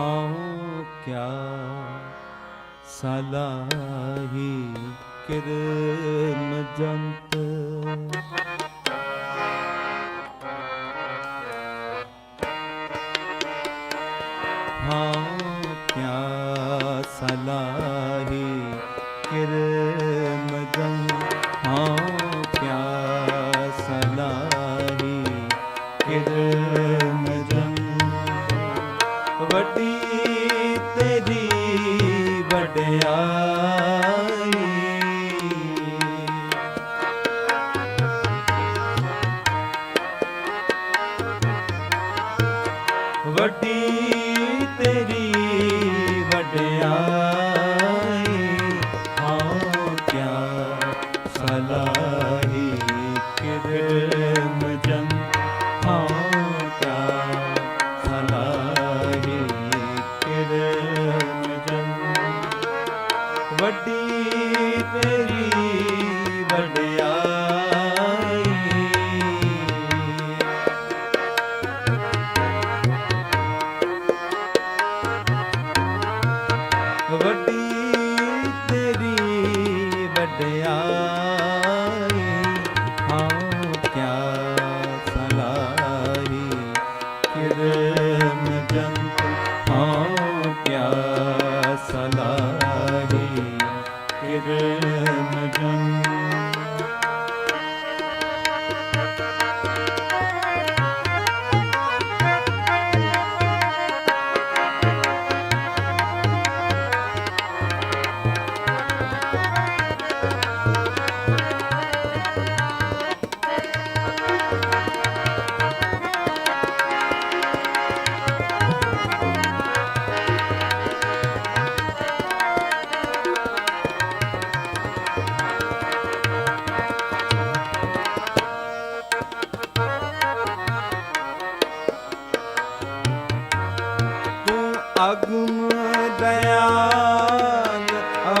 ਹਉ ਕਿਆ ਸਲਾਹੀ ਕਿਰਮ ਜੰਤ ਹਉ ਕਿਆ ਸਲਾਹੀ ਕਿਰਮ ਜੰਤ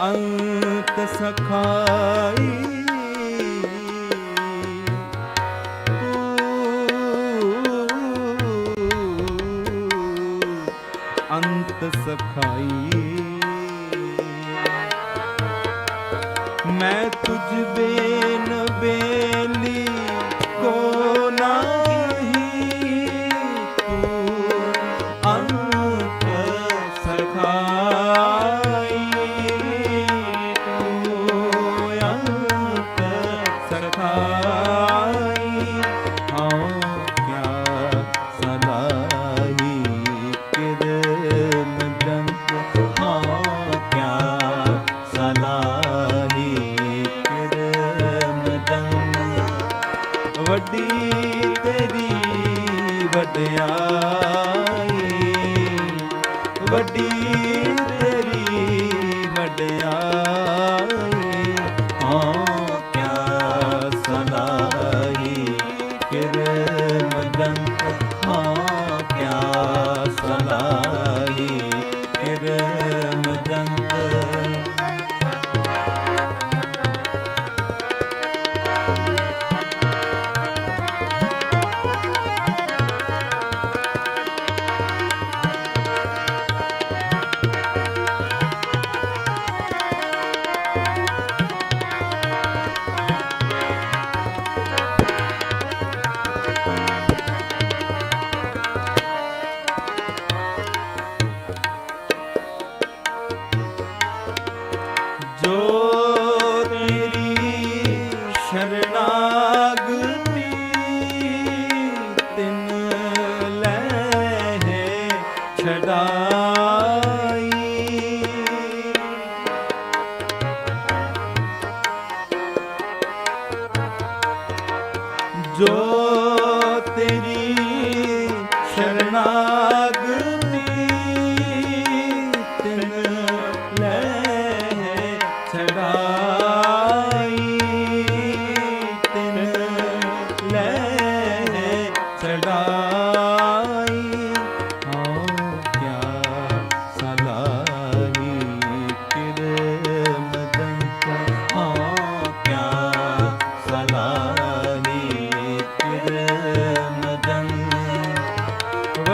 ਅੰਤ ਸਖਾਈ। ਅੰਤ ਸਖਾਈ। ਮੈਂ ਤੁਝ ਬੇ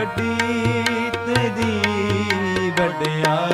ਵੱਡੀ ਤੇਰੀ ਵਡਿਆ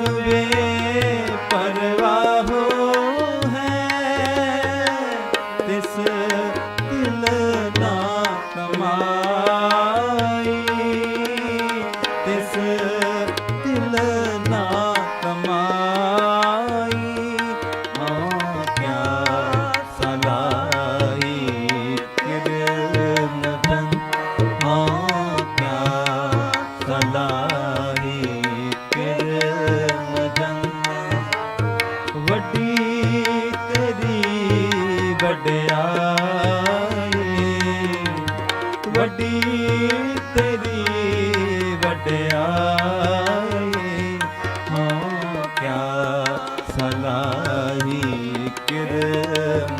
থাকবে ਤੇਰੀ ਵਡਿਆਈ। ਹਾਂ ਕਿਆ ਸਲਾਹੀ ਕਿਰਮ